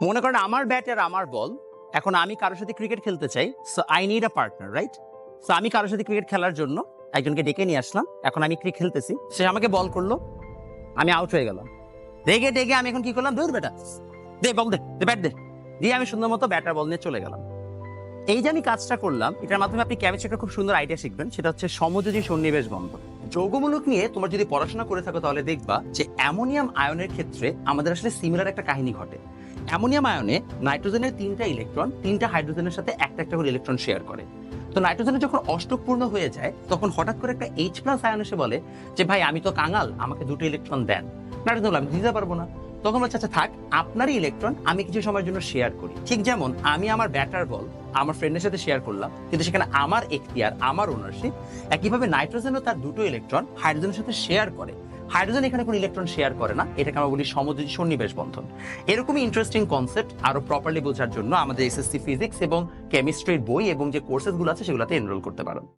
মনে করেন আমার ব্যাট আর আমার বল এখন আমি কারোর সাথে ক্রিকেট খেলতে চাই so I need a partner right so আমি কারোর সাথে ক্রিকেট খেলার জন্য একজনকে ডেকে নিয়ে আসলাম, এখন আমি ক্রিকেট খেলতেছি, সে আমাকে বল করল, আমি আউট হয়ে গেলাম। রেগে ডেকে আমি এখন কি করলাম দূর বেটা, দে বল দে ব্যাট দে, দিয়ে আমি সুন্দর মতো ব্যাটার বল নিয়ে চলে গেলাম। এই যে আমি কাজটা করলাম, এটার মাধ্যমে আপনি কেমিস্ট্রি একটা খুব সুন্দর আইডিয়া শিখবেন, সেটা হচ্ছে সমযোজী সন্নিবেশ বন্ধন। যৌগমূলক নিয়ে তোমার যদি পড়াশোনা করে থাকো তাহলে দেখবা যে অ্যামোনিয়াম আয়নের ক্ষেত্রে আমাদের আসলে সিমিলার একটা কাহিনী ঘটে। অ্যামোনিয়াম আয়নে নাইট্রোজেনের তিনটা ইলেকট্রন তিনটা হাইড্রোজেনের সাথে একটা একটা করে ইলেকট্রন শেয়ার করে। তো নাইট্রোজেনের যখন অষ্টকপূর্ণ হয়ে যায়, তখন হঠাৎ করে একটা এইচ প্লাস আয়ন এসে বলে যে, ভাই, আমি তো কাঙাল, আমাকে দুটো ইলেকট্রন দেন। নাইট্রোজেন আমি দিতে পারব না। তখন বলছে আচ্ছা থাক, আপনারই ইলেকট্রন আমি কিছু সময়ের জন্য শেয়ার করি। ঠিক যেমন আমি আমার ব্যাটার বল আমার ফ্রেন্ডের সাথে শেয়ার করলাম, কিন্তু সেখানে আমার এখতিয়ার, আমার ওনারশিপ একইভাবে নাইট্রোজেনও তার দুটো ইলেকট্রন হাইড্রোজেনের সাথে শেয়ার করে। হাইড্রোজেন এখানে কোনো ইলেকট্রন শেয়ার করে না, এটাকে আমরা বলি সমযোজী সন্নিবেশ বন্ধন। এরকমই ইন্টারেস্টিং কনসেপ্ট আরও প্রপারলি বোঝার জন্য আমাদের এসএসসি ফিজিক্স এবং কেমিস্ট্রির বই এবং যে কোর্সেসগুলো আছে সেগুলোতে এনরোল করতে পারো।